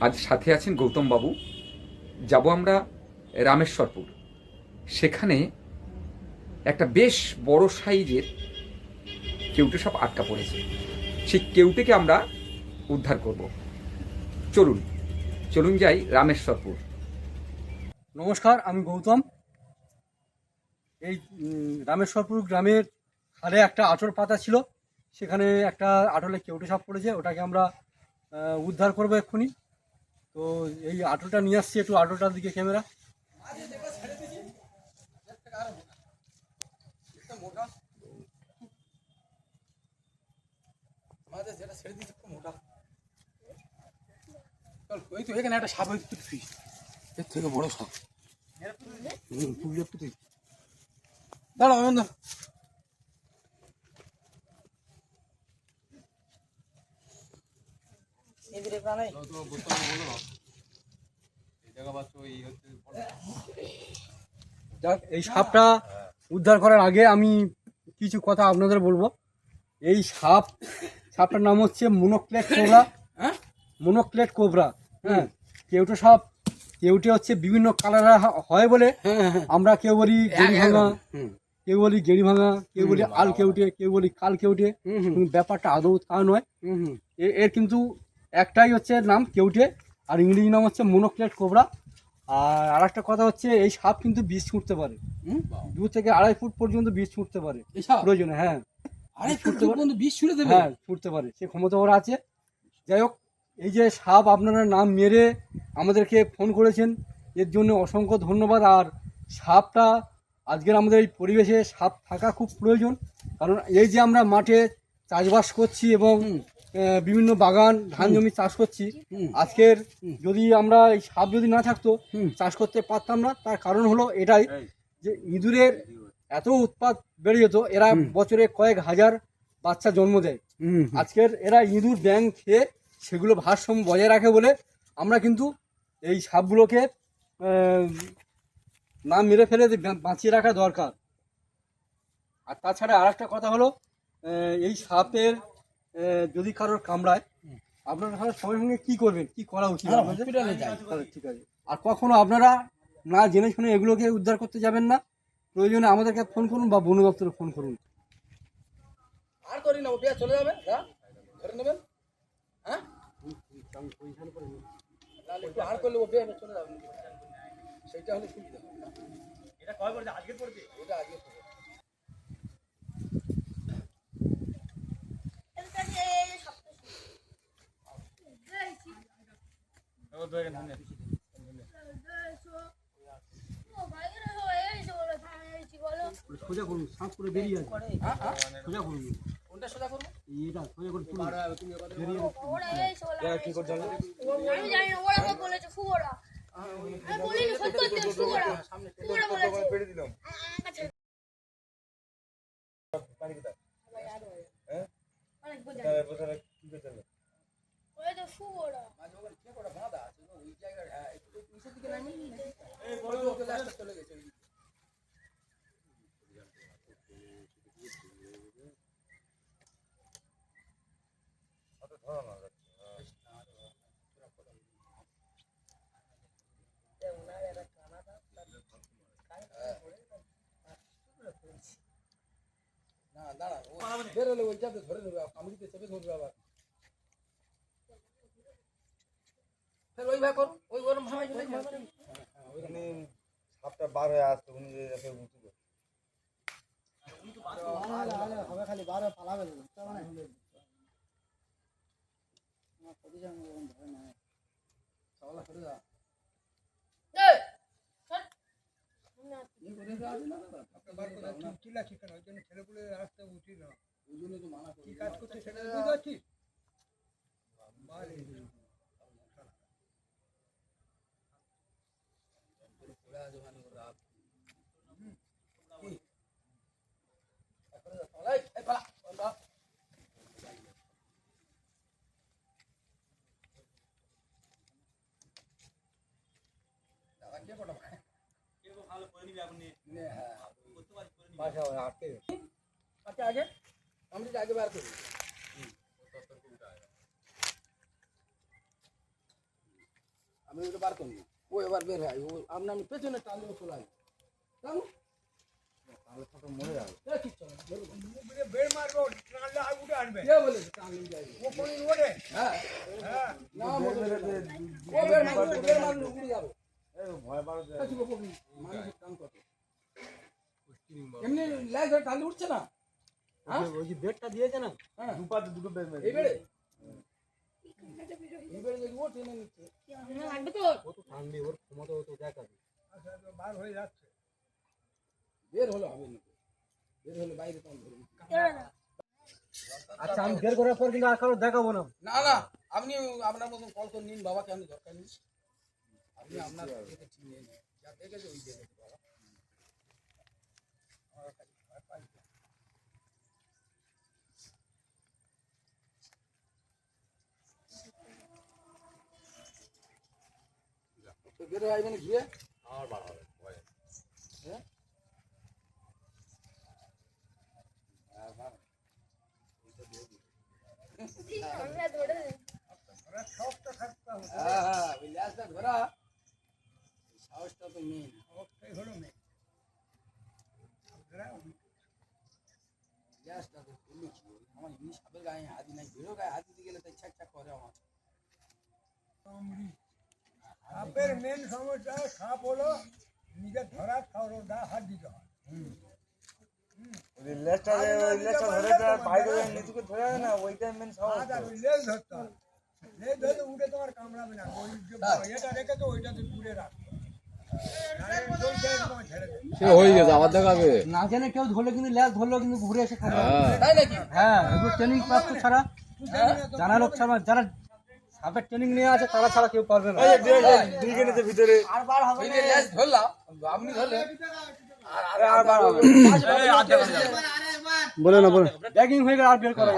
আজ সাথে আছেন গৌতম বাবু। যাব আমরা রামেশ্বরপুর। সেখানে একটা বেশ বড় সাইজের কেউটে সাপ আটকা পড়েছে। সেই কেউটেকে আমরা উদ্ধার করব। চলুন চলুন যাই রামেশ্বরপুর। নমস্কার, আমি গৌতম। এই রামেশ্বরপুর গ্রামের ধারে একটা আটর পাতা ছিল। সেখানে একটা আটলে কেউটে সাপ পড়েছে। ওটাকে আমরা উদ্ধার করব এক্ষুনি। তো এই আটলটা নিয়ে আসছি একটু আটলটার দিকে ক্যামেরা। ওই তো এখানে একটা সাপ এর থেকে বড় সাপ তুই দাঁড়া যাক এই সাপটা উদ্ধার করার আগে আমি কিছু কথা আপনাদের বলব। এই সাপ সাপটার নাম হচ্ছে মোনোক্লেট কোবরা। হ্যাঁ? মোনোক্লেট কোবরা হ্যাঁ? কেউটে সাপ কেউটে হচ্ছে বিভিন্ন কালার হয় বলে হ্যাঁ হ্যাঁ আমরা কেউ বলি গেড়ি ভাঙা কেউ বলি গেড়ি ভাঙা কেউ বলি আল কেউটে কেউ বলি কাল কেউটে। ব্যাপারটা আদৌ তা নয়। হুম হুম। এ- এর কিন্তু একটাই হচ্ছে নাম কেউটে আর ইংরেজি নাম হচ্ছে মোনোক্লেট কোবরা। আর আরেকটা কথা হচ্ছে এই সাপ কিন্তু বিষ ছুটতে পারে। হুম? দু থেকে আড়াই ফুট পর্যন্ত বিষ ছুটতে পারে। এই সাপ? প্রয়োজনে হ্যাঁ। আরে ফুটতে পারে। পর্যন্ত বিষ ছুড়ে দেবে? হ্যাঁ ছুটতে পারে। সে ক্ষমতা ওরা আছে। যাই হোক এই যে সাপ আপনারা নাম মেরে আমাদেরকে ফোন করেছেন এর জন্য অসংখ্য ধন্যবাদ। আর সাপটা আজকের আমাদের এই পরিবেশে সাপ থাকা খুব প্রয়োজন। কারণ এই যে আমরা মাঠে চাষবাস করছি এবং বিভিন্ন বাগান ধান জমি চাষ করছি। আজকের যদি আমরা এই সাপ যদি না থাকতো হুম। চাষ করতে পারতাম না। তার কারণ হলো এটাই যে ইঁদুরের এত উৎপাত বেড়ে যেত এরা বছরে কয়েক হাজার বাচ্চা জন্ম দেয়। আজকের এরা ইঁদুর ব্যাং খেয়ে সেগুলো ভারসাম্য বজায় রাখে বলে আমরা কিন্তু এই সাপগুলোকে না মেরে ফেলে বাঁচিয়ে রাখা দরকার। আর তাছাড়া আর একটা কথা হলো এই সাপের যদি কারোর কামড়ায় আপনারা সঙ্গে সঙ্গে কি করবেন? কি করা উচিত হসপিটালে যাই। ঠিক আছে। আর কখনো আপনারা না জেনে শুনে এগুলোকে উদ্ধার করতে যাবেন না। প্রয়োজনে আমাদেরকে ফোন করুন বা বন দপ্তরে ফোন করুন। আর করি না ওটা চলে যাবে হ্যাঁ ধরে নেবেন। হ্যাঁ? একটু আর করলে ও চলে যাবে সেইটা হলে সুবিধা এটা কয় পড়ছে আজকে পড়ছে এটা আজকে সোজা করুন সাঁত করে বেরিয়ে আসবে সোজা করুন। কোনটা সোজা করব এটা ওই তো ফুয়োরা মাঝে ওখানে কে কটা বাঁধা আছে না, ওই জায়গায় হ্যাঁ একটু নিচের দিকে নামি ওই তো চলে আসতে চলে গেছে ওই দিকে। না দাঁড়া ও বেরোলে ওই যাবে ধরে নেবে কামড়িতে চেপে ধরবে আবার। ওই ভাই করো ওই ওরম ভাবে চলে সাপটা বার হয়ে আসতো উনি এসে উঁচু করে। এই চল এই, এই পালা, পালা। দাদা, কে কটা ভাই? নে, হ্যাঁ। আচ্ছা, আগে আমি যদি আগে বার করি আমি ওটা বার করব ও এবার বের হয় ও আপনার আমি পেছনে টানলে ও চলে আসবে টানো তাহলে ছোট মরে যাবে এ, কিচ্ছু হবে না, বেরোবো। কে বলেছে টানলে যাবে? হ্যাঁ না মোটর যাবে না। ও বের মারবে, বের মারলে উড়ে যাবে এই ভয় পাবে এ, কি বকবক নি? মানুষের টান কত? এমনি ল্যাজ ধরে টানলে উঠছে না হ্যাঁ ওই যে বেডটা দিয়েছে না হ্যাঁ। দুপাতে দুটো বের মেরে এই বেড়ে এই ও টেনে নিচ্ছে। লাগবে তো ও তো ঠান্ডি ওর ক্ষমতা ও তো দেখাবে। বের হলে হবে না বের হলে বাইরে তখন ধরুন আচ্ছা আমি বের করার পর কিন্তু আর কারও দেখাবো না। না না আপনি আপনার মতন কল করে নিন বাবাকে আমি দরকার নেই? আপনি আপনার দেখে চিনিয়ে নিন। যা দেখেছে ওই দেখেছে। বাবা তো বের হয়ে আসবেন ঘুরে আমার বার হবে ভয় হ্যাঁ আমরা ধরে হ্যাঁ হ্যাঁ ওই ল্যাসটা ধরা এই সাহসটা তো মেন ল্যাসটা তো খুললে কি হবে? আমার এমনি সাপের গায়ে হাতি নাই ভিড়ও গায়ে হাতি দিয়ে গেলে তাই ছ্যাক ছ্যাক করে আমার সাপের মেন সমস্যা সাপ হলো নিজে ধরা হাত দিতে হয়। লেজটা লেজটা ধরে বাইরে নিচুকে ধরে না ওইটাই মেন সমস্যা। লেজ ধরতে হবে লেজ ধরলে উঠে তোমার কামড়াবে না। ওই যে এটা রেখে তো ওইটাতে দূরে রাখতে হবে। নাহলে ওই জায়গায় তোমার ছেড়ে দেবে। হয়ে গেছে আবার দেখাবে। না জানে কেউ ধরলে কিন্তু ল্যাস ধরলেও কিন্তু ঘুরে এসে খাবে। তাই নাকি? হ্যাঁ এগুলো ট্রেনিং প্রাপ্ত ছাড়া। জানা লোক ছাড়া যারা সাপের ট্রেনিং নিয়ে আছে তারা ছাড়া কেউ পারবে না। ভিতরে। বলে না। বলে ধরলাম আপনি ধরলেন। আর বার হবে ব্যাগিং হয়ে গেল আর বের করা